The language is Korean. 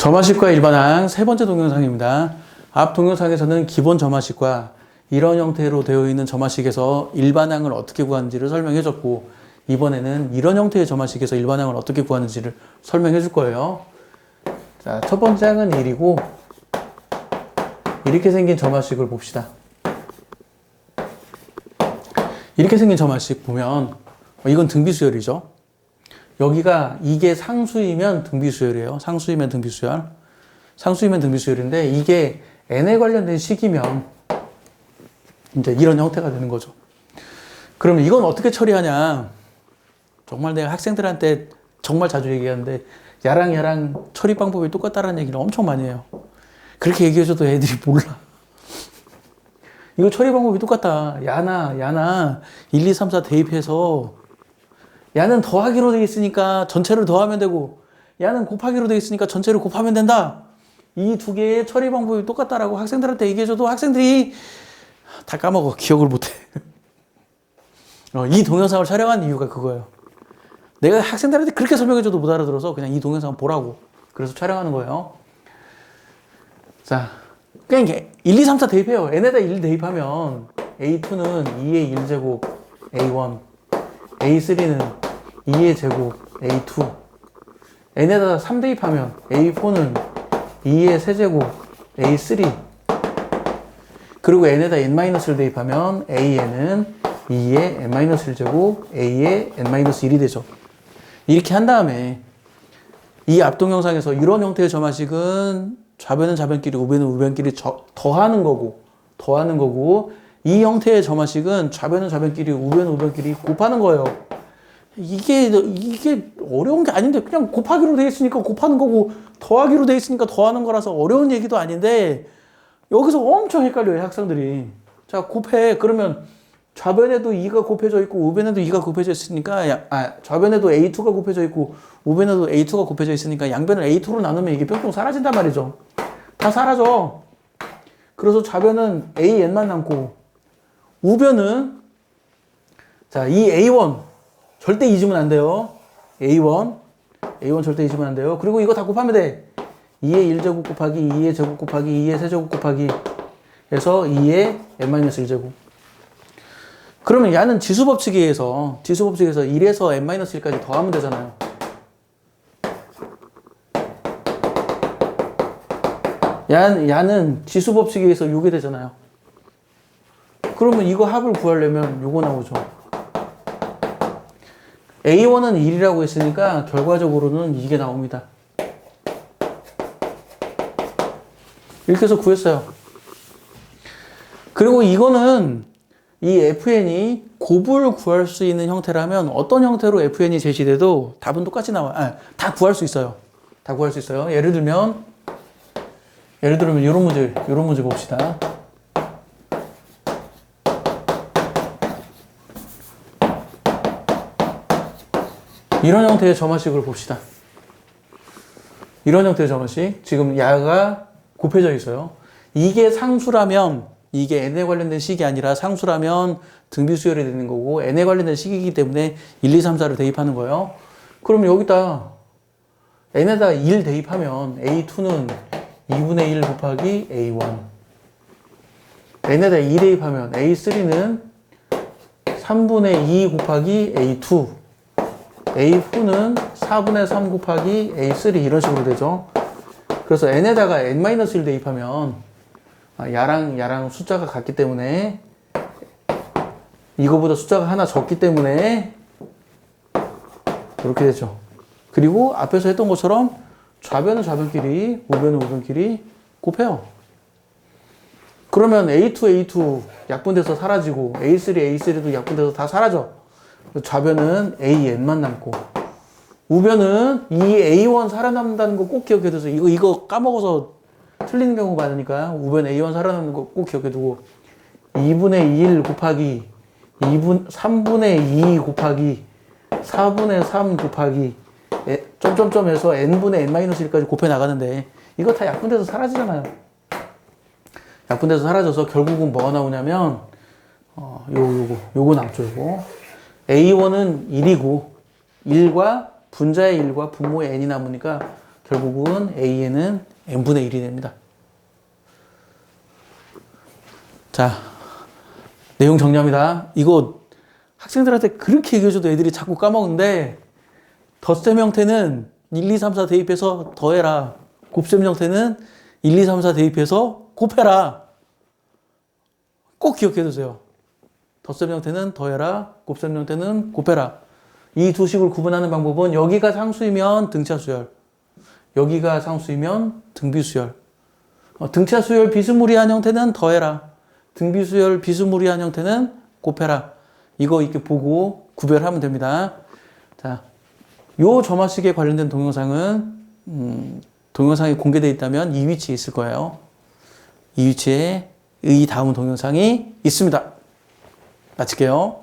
점화식과 일반항 세 번째 동영상입니다. 앞 동영상에서는 기본 점화식과 이런 형태로 되어 있는 점화식에서 일반항을 어떻게 구하는지를 설명해 줬고 이번에는 이런 형태의 점화식에서 일반항을 어떻게 구하는지를 설명해 줄 거예요. 자, 첫 번째 항은 1이고 이렇게 생긴 점화식을 봅시다. 이렇게 생긴 점화식 보면 이건 등비수열이죠. 여기가 이게 상수이면 등비수열이에요. 상수이면 등비수열. 상수이면 등비수열인데 이게 n에 관련된 식이면 이제 이런 형태가 되는 거죠. 그러면 이건 어떻게 처리하냐? 정말 내가 학생들한테 정말 자주 얘기하는데 야랑 야랑 처리 방법이 똑같다라는 얘기를 엄청 많이 해요. 그렇게 얘기해줘도 애들이 몰라. 이거 처리 방법이 똑같다. 야나 야나 1, 2, 3, 4 대입해서 야는 더하기로 되어 있으니까 전체를 더하면 되고 야는 곱하기로 되어 있으니까 전체를 곱하면 된다. 이 두 개의 처리 방법이 똑같다라고 학생들한테 얘기해줘도 학생들이 다 까먹어. 기억을 못해. 어, 이 동영상을 촬영한 이유가 그거예요. 내가 학생들한테 그렇게 설명해줘도 못 알아들어서 그냥 이 동영상 보라고. 그래서 촬영하는 거예요. 자, 그냥 이게 1, 2, 3, 4 대입해요. n에다 1 대입하면 a2는 2의 1제곱 a1, a3는 2의 제곱 a2, n에다 3 대입하면 a4는 2의 세제곱 a3, 그리고 n에다 n-를 대입하면 an은 2의 n-1 제곱 a의 n-1이 되죠. 이렇게 한 다음에 이 앞 동영상에서 이런 형태의 점화식은 좌변은 좌변끼리 우변은 우변끼리 저- 더하는 거고 더하는 거고 이 형태의 점화식은 좌변은 좌변끼리 우변은 우변끼리 곱하는 거예요. 이게 이게 어려운 게 아닌데 그냥 곱하기로 돼 있으니까 곱하는 거고 더하기로 돼 있으니까 더하는 거라서 어려운 얘기도 아닌데 여기서 엄청 헷갈려요 학생들이. 자 곱해 그러면 좌변에도 2가 곱해져 있고 우변에도 2가 곱해져 있으니까 야- 아 좌변에도 A2가 곱해져 있고 우변에도 A2가 곱해져 있으니까 양변을 A2로 나누면 이게 뿅뿅 사라진단 말이죠. 다 사라져. 그래서 좌변은 AN만 남고 우변은 자, 이 A1 절대 잊으면 안 돼요. A1 A1 절대 잊으면 안 돼요. 그리고 이거 다 곱하면 돼. 2의 1제곱 곱하기 2의 제곱 곱하기 2의 세제곱 곱하기 해서 2의 n-1제곱. 그러면 야는 지수 법칙에 의해서 지수 법칙에서 1에서 n-1까지 더하면 되잖아요. 야, 야는 지수 법칙에 의해서 6이 되잖아요. 그러면 이거 합을 구하려면 요거 나오죠. A1은 1이라고 했으니까 결과적으로는 이게 나옵니다. 이렇게 해서 구했어요. 그리고 이거는 이 FN이 곱을 구할 수 있는 형태라면 어떤 형태로 FN이 제시돼도 답은 똑같이 나와요. 아, 다 구할 수 있어요. 다 구할 수 있어요. 예를 들면 예를 들면 이런 문제, 이런 문제 봅시다. 이런 형태의 점화식을 봅시다. 이런 형태의 점화식. 지금 야가 곱해져 있어요. 이게 상수라면 이게 n에 관련된 식이 아니라 상수라면 등비 수열이 되는 거고 n에 관련된 식이기 때문에 1, 2, 3, 4를 대입하는 거예요. 그럼 여기다 n에다 1 대입하면 a2는 2분의 1 곱하기 a1 n에다 2 대입하면 a3는 3분의 2 곱하기 a2 a4는 4분의 3 곱하기 a3 이런 식으로 되죠. 그래서 n에다가 n-1 대입하면 아, 야랑 야랑 숫자가 같기 때문에 이거보다 숫자가 하나 적기 때문에 이렇게 되죠. 그리고 앞에서 했던 것처럼 좌변은 좌변끼리 우변은 우변끼리 곱해요. 그러면 A2, A2 약분돼서 사라지고 A3, A3도 약분돼서 다 사라져. 좌변은 AN만 남고 우변은 이 A1 살아남는다는 거 꼭 기억해 두세요. 이거 이거 까먹어서 틀리는 경우가 많으니까 우변 A1 살아남는 거 꼭 기억해 두고 2분의 1 곱하기 2분 3분의 2 곱하기 4분의 3 곱하기 에, 점점점에서 n분의 n-1까지 곱해 나가는데 이거 다 약분돼서 사라지잖아요. 약분돼서 사라져서 결국은 뭐가 나오냐면 어, 요 요거 요거 나왔죠 요거 A1은 1이고 1과 분자의 1과 분모의 n이 남으니까 결국은 A에는 N분의 1이 됩니다. 자, 내용 정리합니다. 이거 학생들한테 그렇게 얘기해줘도 애들이 자꾸 까먹는데, 덧셈 형태는 1, 2, 3, 4 대입해서 더해라. 곱셈 형태는 1, 2, 3, 4 대입해서 곱해라. 꼭 기억해 두세요. 덧셈 형태는 더해라. 곱셈 형태는 곱해라. 이 두 식을 구분하는 방법은 여기가 상수이면 등차 수열, 여기가 상수이면 등비 수열. 어, 등차 수열 비스무리한 형태는 더해라. 등비 수열 비스무리한 형태는 곱해라. 이거 이렇게 보고 구별하면 됩니다. 자, 요 점화식에 관련된 동영상은 음, 동영상이 공개되어 있다면 이 위치에 있을 거예요. 이 위치에 이 다음 동영상이 있습니다. 마칠게요.